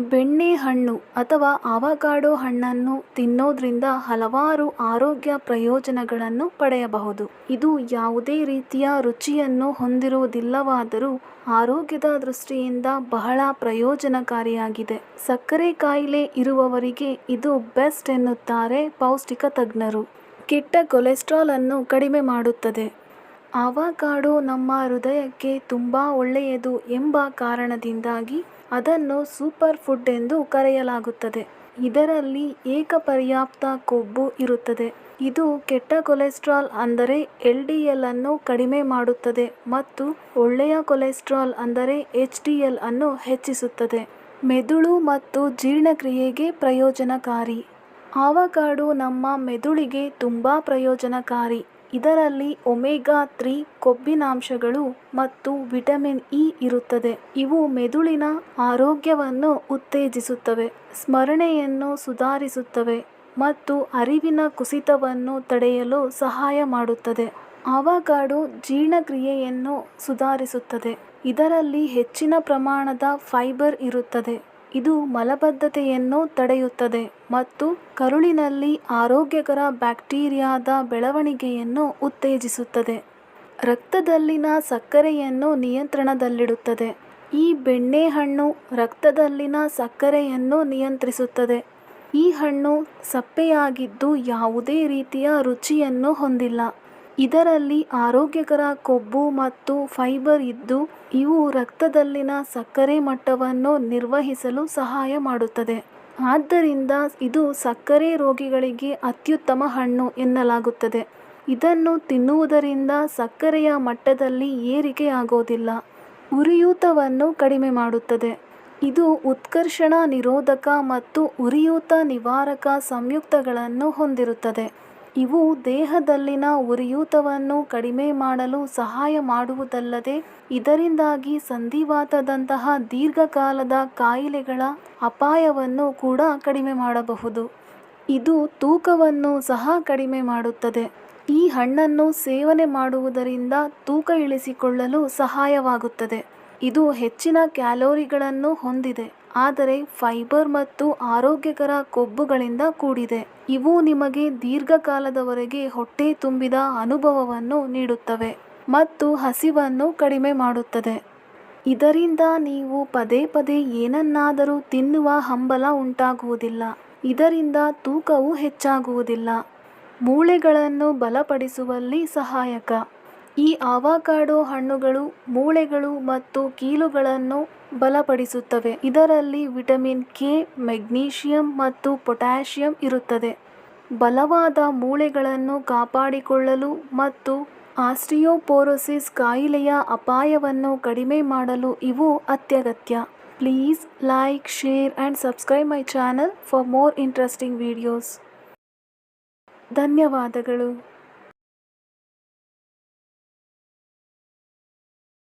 ಬೆಣ್ಣೆಹಣ್ಣು ಅಥವಾ ಆವಕಾಡೊ ಹಣ್ಣನ್ನು ತಿನ್ನೋದ್ರಿಂದ ಹಲವಾರು ಆರೋಗ್ಯ ಪ್ರಯೋಜನಗಳನ್ನು ಪಡೆಯಬಹುದು. ಇದು ಯಾವುದೇ ರೀತಿಯ ರುಚಿಯನ್ನು ಹೊಂದಿರುವುದಿಲ್ಲವಾದರೂ ಆರೋಗ್ಯದ ದೃಷ್ಟಿಯಿಂದ ಬಹಳ ಪ್ರಯೋಜನಕಾರಿಯಾಗಿದೆ. ಸಕ್ಕರೆ ಕಾಯಿಲೆ ಇರುವವರಿಗೆ ಇದು ಬೆಸ್ಟ್ ಎನ್ನುತ್ತಾರೆ ಪೌಷ್ಟಿಕ ತಜ್ಞರು. ಕೆಟ್ಟ ಕೊಲೆಸ್ಟ್ರಾಲ್ ಅನ್ನು ಕಡಿಮೆ ಮಾಡುತ್ತದೆ. ಆವಕಾಡೊ ನಮ್ಮ ಹೃದಯಕ್ಕೆ ತುಂಬ ಒಳ್ಳೆಯದು ಎಂಬ ಕಾರಣದಿಂದಾಗಿ ಅದನ್ನು ಸೂಪರ್ ಫುಡ್ ಎಂದು ಕರೆಯಲಾಗುತ್ತದೆ. ಇದರಲ್ಲಿ ಏಕಪರ್ಯಾಪ್ತ ಕೊಬ್ಬು ಇರುತ್ತದೆ. ಇದು ಕೆಟ್ಟ ಕೊಲೆಸ್ಟ್ರಾಲ್ ಅಂದರೆ ಎಲ್ ಡಿ ಎಲ್ ಅನ್ನು ಕಡಿಮೆ ಮಾಡುತ್ತದೆ ಮತ್ತು ಒಳ್ಳೆಯ ಕೊಲೆಸ್ಟ್ರಾಲ್ ಅಂದರೆ ಎಚ್ ಡಿ ಎಲ್ ಅನ್ನು ಹೆಚ್ಚಿಸುತ್ತದೆ. ಮೆದುಳು ಮತ್ತು ಜೀರ್ಣಕ್ರಿಯೆಗೆ ಪ್ರಯೋಜನಕಾರಿ. ಆವಕಾಡೊ ನಮ್ಮ ಮೆದುಳಿಗೆ ತುಂಬ ಪ್ರಯೋಜನಕಾರಿ. ಇದರಲ್ಲಿ ಒಮೆಗಾ ತ್ರೀ ಕೊಬ್ಬಿನಾಂಶಗಳು ಮತ್ತು ವಿಟಮಿನ್ ಇ ಇರುತ್ತದೆ. ಇವು ಮೆದುಳಿನ ಆರೋಗ್ಯವನ್ನು ಉತ್ತೇಜಿಸುತ್ತವೆ, ಸ್ಮರಣೆಯನ್ನು ಸುಧಾರಿಸುತ್ತವೆ ಮತ್ತು ಅರಿವಿನ ಕುಸಿತವನ್ನು ತಡೆಯಲು ಸಹಾಯ ಮಾಡುತ್ತದೆ. ಆವಾಗಾಡು ಜೀರ್ಣಕ್ರಿಯೆಯನ್ನು ಸುಧಾರಿಸುತ್ತದೆ. ಇದರಲ್ಲಿ ಹೆಚ್ಚಿನ ಪ್ರಮಾಣದ ಫೈಬರ್ ಇರುತ್ತದೆ. ಇದು ಮಲಬದ್ಧತೆಯನ್ನು ತಡೆಯುತ್ತದೆ ಮತ್ತು ಕರುಳಿನಲ್ಲಿ ಆರೋಗ್ಯಕರ ಬ್ಯಾಕ್ಟೀರಿಯಾದ ಬೆಳವಣಿಗೆಯನ್ನು ಉತ್ತೇಜಿಸುತ್ತದೆ. ರಕ್ತದಲ್ಲಿನ ಸಕ್ಕರೆಯನ್ನು ನಿಯಂತ್ರಣದಲ್ಲಿಡುತ್ತದೆ. ಈ ಬೆಣ್ಣೆ ಹಣ್ಣು ರಕ್ತದಲ್ಲಿನ ಸಕ್ಕರೆಯನ್ನು ನಿಯಂತ್ರಿಸುತ್ತದೆ. ಈ ಹಣ್ಣು ಸಪ್ಪೆಯಾಗಿದ್ದು ಯಾವುದೇ ರೀತಿಯ ರುಚಿಯನ್ನು ಹೊಂದಿಲ್ಲ. ಇದರಲ್ಲಿ ಆರೋಗ್ಯಕರ ಕೊಬ್ಬು ಮತ್ತು ಫೈಬರ್ ಇದ್ದು, ಇವು ರಕ್ತದಲ್ಲಿನ ಸಕ್ಕರೆ ಮಟ್ಟವನ್ನು ನಿರ್ವಹಿಸಲು ಸಹಾಯ ಮಾಡುತ್ತದೆ. ಆದ್ದರಿಂದ ಇದು ಸಕ್ಕರೆ ರೋಗಿಗಳಿಗೆ ಅತ್ಯುತ್ತಮ ಹಣ್ಣು ಎನ್ನಲಾಗುತ್ತದೆ. ಇದನ್ನು ತಿನ್ನುವುದರಿಂದ ಸಕ್ಕರೆಯ ಮಟ್ಟದಲ್ಲಿ ಏರಿಕೆಯಾಗೋದಿಲ್ಲ ಉರಿಯೂತವನ್ನು ಕಡಿಮೆ ಮಾಡುತ್ತದೆ. ಇದು ಉತ್ಕರ್ಷಣ ನಿರೋಧಕ ಮತ್ತು ಉರಿಯೂತ ನಿವಾರಕ ಸಂಯುಕ್ತಗಳನ್ನು ಹೊಂದಿರುತ್ತದೆ. ಇವು ದೇಹದಲ್ಲಿನ ಉರಿಯೂತವನ್ನು ಕಡಿಮೆ ಮಾಡಲು ಸಹಾಯ ಮಾಡುವುದಲ್ಲದೆ ಇದರಿಂದಾಗಿ ಸಂಧಿವಾತದಂತಹ ದೀರ್ಘಕಾಲದ ಕಾಯಿಲೆಗಳ ಅಪಾಯವನ್ನು ಕೂಡ ಕಡಿಮೆ ಮಾಡಬಹುದು. ಇದು ತೂಕವನ್ನು ಸಹ ಕಡಿಮೆ ಮಾಡುತ್ತದೆ. ಈ ಹಣ್ಣನ್ನು ಸೇವನೆ ಮಾಡುವುದರಿಂದ ತೂಕ ಇಳಿಸಿಕೊಳ್ಳಲು ಸಹಾಯವಾಗುತ್ತದೆ. ಇದು ಹೆಚ್ಚಿನ ಕ್ಯಾಲೋರಿಗಳನ್ನು ಹೊಂದಿದೆ, ಆದರೆ ಫೈಬರ್ ಮತ್ತು ಆರೋಗ್ಯಕರ ಕೊಬ್ಬುಗಳಿಂದ ಕೂಡಿದೆ. ಇವು ನಿಮಗೆ ದೀರ್ಘಕಾಲದವರೆಗೆ ಹೊಟ್ಟೆ ತುಂಬಿದ ಅನುಭವವನ್ನು ನೀಡುತ್ತವೆ ಮತ್ತು ಹಸಿವನ್ನು ಕಡಿಮೆ ಮಾಡುತ್ತದೆ. ಇದರಿಂದ ನೀವು ಪದೇ ಪದೇ ಏನನ್ನಾದರೂ ತಿನ್ನುವ ಹಂಬಲ ಉಂಟಾಗುವುದಿಲ್ಲ. ಇದರಿಂದ ತೂಕವು ಹೆಚ್ಚಾಗುವುದಿಲ್ಲ. ಮೂಳೆಗಳನ್ನು ಬಲಪಡಿಸುವಲ್ಲಿ ಸಹಾಯಕ. ಈ ಆವಕಾಡೊ ಹಣ್ಣುಗಳು ಮೂಳೆಗಳು ಮತ್ತು ಕೀಲುಗಳನ್ನು ಬಲಪಡಿಸುತ್ತವೆ. ಇದರಲ್ಲಿ ವಿಟಮಿನ್ ಕೆ, ಮೆಗ್ನೀಷಿಯಂ ಮತ್ತು ಪೊಟ್ಯಾಷಿಯಂ ಇರುತ್ತದೆ. ಬಲವಾದ ಮೂಳೆಗಳನ್ನು ಕಾಪಾಡಿಕೊಳ್ಳಲು ಮತ್ತು ಆಸ್ಟಿಯೋಪೊರೋಸಿಸ್ ಕಾಯಿಲೆಯ ಅಪಾಯವನ್ನು ಕಡಿಮೆ ಮಾಡಲು ಇವು ಅತ್ಯಗತ್ಯ. Please like, share and subscribe my channel for more interesting videos. ಧನ್ಯವಾದಗಳು.